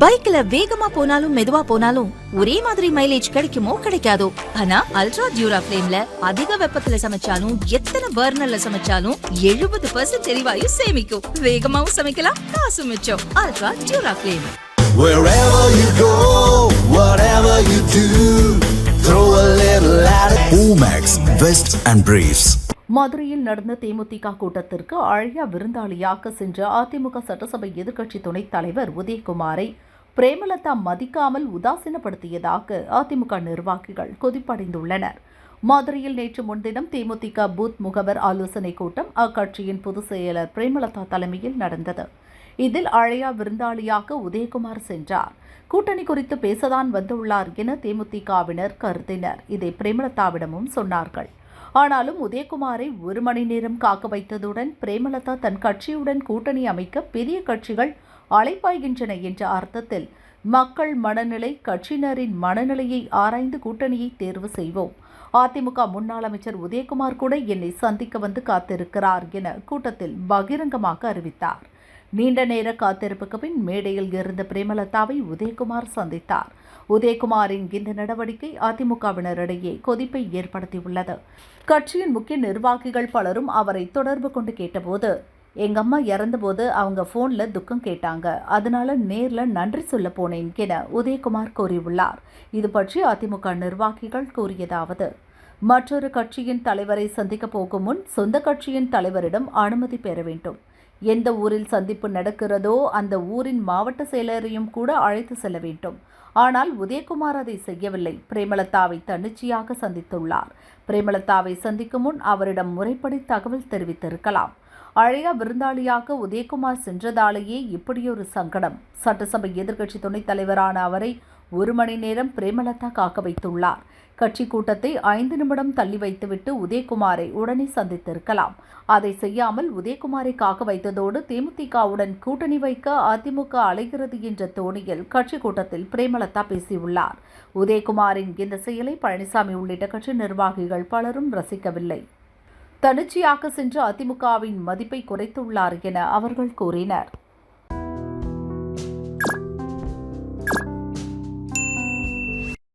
பைக்ல வேகமா போனாலும் மெதுவா போனாலும் ஒரே மாதிரி மைலேஜ் கிடைக்குமோ கிடைக்காதோ ஆனா அல்ட்ரா டியூரா ஃபிளேம்ல அதிக வெப்பத்துல சமைச்சாலும் எத்தனை பர்னர்ல சமைச்சாலும் எழுபது பர்சன்ட் எரிவாயு சேமிக்கும் வேகமாவும் சமைக்கலாம் காசு மிச்சம் ultra dura flame Wherever you go, whatever you do, throw a little at it. Omax, Vest and Briefs. மதுரையில் நடந்த தேமுதிக கூட்டத்திற்கு அழையா விருந்தாளியாக சென்ற அதிமுக சட்டசபை எதிர்க்கட்சி துணைத் தலைவர் உதயகுமாரை பிரேமலதா மதிக்காமல் உதாசீனப்படுத்தியதாக அதிமுக நிர்வாகிகள் கொதிப்படைந்துள்ளனர். மதுரையில் நேற்று முன்தினம் தேமுதிக பூத் முகவர் ஆலோசனைக் கூட்டம் அக்கட்சியின் பொதுச் செயலர் பிரேமலதா தலைமையில் நடந்தது. இதில் அழையா விருந்தாளியாக உதயகுமார் சென்றார். கூட்டணி குறித்து பேசதான் வந்துள்ளார் என தேமுதிகவினர் கருதினர். இதை பிரேமலதாவிடமும் சொன்னார்கள். ஆனாலும் உதயகுமாரை ஒரு மணி நேரம் காக்க வைத்ததுடன் பிரேமலதா தன் கட்சியுடன் கூட்டணி அமைக்க பெரிய கட்சிகள் அழைப்பாய்கின்றன என்ற அர்த்தத்தில் மக்கள் மனநிலை கட்சியினரின் மனநிலையை ஆராய்ந்து கூட்டணியை தேர்வு செய்வோம். அதிமுக முன்னாள் அமைச்சர் உதயகுமார் கூட என்னை சந்திக்க வந்து காத்திருக்கிறார் என கூட்டத்தில் பகிரங்கமாக அறிவித்தார். நீண்ட நேர காத்திருப்புக்கு பின் மேடையில் இருந்த பிரேமலதாவை உதயகுமார் சந்தித்தார். உதயகுமாரின் இந்த நடவடிக்கை அதிமுகவினரிடையே கொதிப்பை ஏற்படுத்தியுள்ளது. கட்சியின் முக்கிய நிர்வாகிகள் பலரும் அவரை தொடர்பு கொண்டு கேட்டபோது எங்க அம்மா இறந்தபோது அவங்க ஃபோனில் துக்கம் கேட்டாங்க. அதனால நேர்ல நன்றி சொல்ல போனேன் என உதயகுமார் கூறியுள்ளார். இது பற்றி அதிமுக நிர்வாகிகள் கூறியதாவது மற்றொரு கட்சியின் தலைவரை சந்திக்கப் போகும் முன் சொந்த கட்சியின் தலைவரிடம் அனுமதி பெற வேண்டும். எந்த ஊரில் சந்திப்பு நடக்கிறதோ அந்த ஊரின் மாவட்ட செயலரையும் கூட அழைத்து செல்ல வேண்டும். ஆனால் உதயகுமார் அதை செய்யவில்லை. பிரேமலதாவை தன்னிச்சையாக சந்தித்துள்ளார். பிரேமலதாவை சந்திக்கும் முன் அவரிடம் முறைப்படி தகவல் தெரிவித்திருக்கலாம். அழையா விருந்தாளியாக உதயகுமார் சென்றதாலேயே இப்படியொரு சங்கடம். சட்டசபை எதிர்க்கட்சி துணைத் தலைவரான அவரை ஒரு மணி நேரம் பிரேமலதா காக்க வைத்துள்ளார். கட்சி கூட்டத்தை ஐந்து நிமிடம் தள்ளி வைத்துவிட்டு உதயகுமாரை உடனே சந்தித்திருக்கலாம். அதை செய்யாமல் உதயகுமாரை காக்க வைத்ததோடு தேமுதிகவுடன் கூட்டணி வைக்க அதிமுக அலைகிறது என்ற தோணியில் கட்சி கூட்டத்தில் பிரேமலதா பேசியுள்ளார். உதயகுமாரின் இந்த செயலை பழனிசாமி உள்ளிட்ட கட்சி நிர்வாகிகள் பலரும் ரசிக்கவில்லை. தனிச்சையாக சென்று அதிமுகவின் மதிப்பை குறைத்துள்ளார் என அவர்கள் கூறினர்.